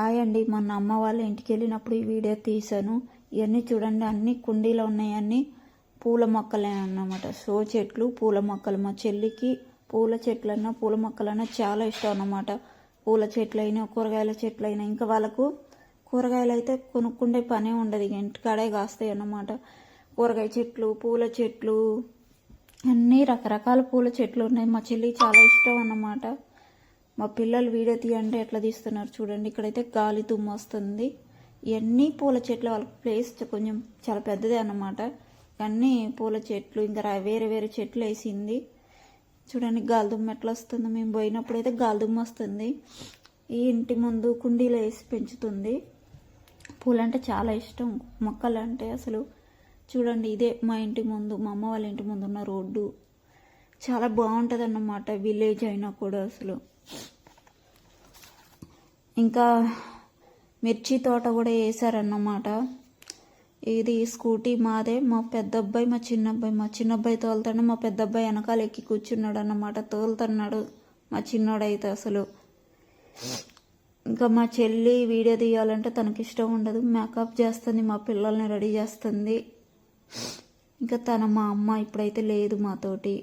Hi అండి మొన్న అమ్మ వాళ్ళ ఇంటికి వెళ్ళినప్పుడు ఈ వీడియో తీశాను. ఇవన్నీ చూడండి అన్ని కుండీలో ఉన్నాయన్నీ పూల మొక్కలే అన్నమాట. షో చెట్లు పూల మొక్కలు. మా చెల్లికి పూల చెట్లన్నా పూల మొక్కలన్నా చాలా ఇష్టం అన్నమాట. పూల చెట్లైనా కూరగాయల చెట్లైనా. ఇంకా వాళ్ళకు కూరగాయలు అయితే కొనుక్కుండే పనే ఉండదు. ఇంటికాడే కాస్తాయి అన్నమాట. కూరగాయ చెట్లు పూల చెట్లు అన్నీ రకరకాల పూల చెట్లు ఉన్నాయి. మా చెల్లికి చాలా ఇష్టం అన్నమాట. మా పిల్లలు వీడియో తీయంటే ఎట్లా తీస్తున్నారు చూడండి. ఇక్కడైతే గాలి దుమ్ము వస్తుంది. ఇవన్నీ పూల చెట్లు వాళ్ళ ప్లేస్ కొంచెం చాలా పెద్దదే అన్నమాట. అన్నీ పూల చెట్లు ఇంకా వేరే వేరే చెట్లు వేసింది. చూడండి గాలిదుమ్మ ఎట్లా వస్తుంది. మేము పోయినప్పుడు అయితే గాలిదుమ్మ వస్తుంది. ఈ ఇంటి ముందు కుండీలో వేసి పెంచుతుంది. పూలంటే చాలా ఇష్టం. మొక్కలు అంటే అసలు చూడండి ఇదే మా ఇంటి ముందు మా అమ్మ వాళ్ళ ఇంటి ముందు ఉన్న రోడ్డు. చాలా బాగుంటుంది అన్నమాట విలేజ్ అయినా కూడా అసలు. ఇంకా మిర్చి తోట కూడా వేసారన్నమాట. ఇది స్కూటీ మాదే. మా పెద్ద అబ్బాయి మా చిన్న అబ్బాయి మా చిన్న అబ్బాయి తోలుతాడు మా పెద్ద అబ్బాయి వెనకాల ఎక్కి కూర్చున్నాడు అన్నమాట తోలుతున్నాడు మా చిన్నోడైతే అసలు. ఇంకా మా చెల్లి వీడియో తీయాలంటే తనకి ఇష్టం ఉండదు. మేకప్ చేస్తుంది మా పిల్లల్ని రెడీ చేస్తుంది. ఇంకా తన మా అమ్మ ఇప్పుడైతే లేదు మాతోటి.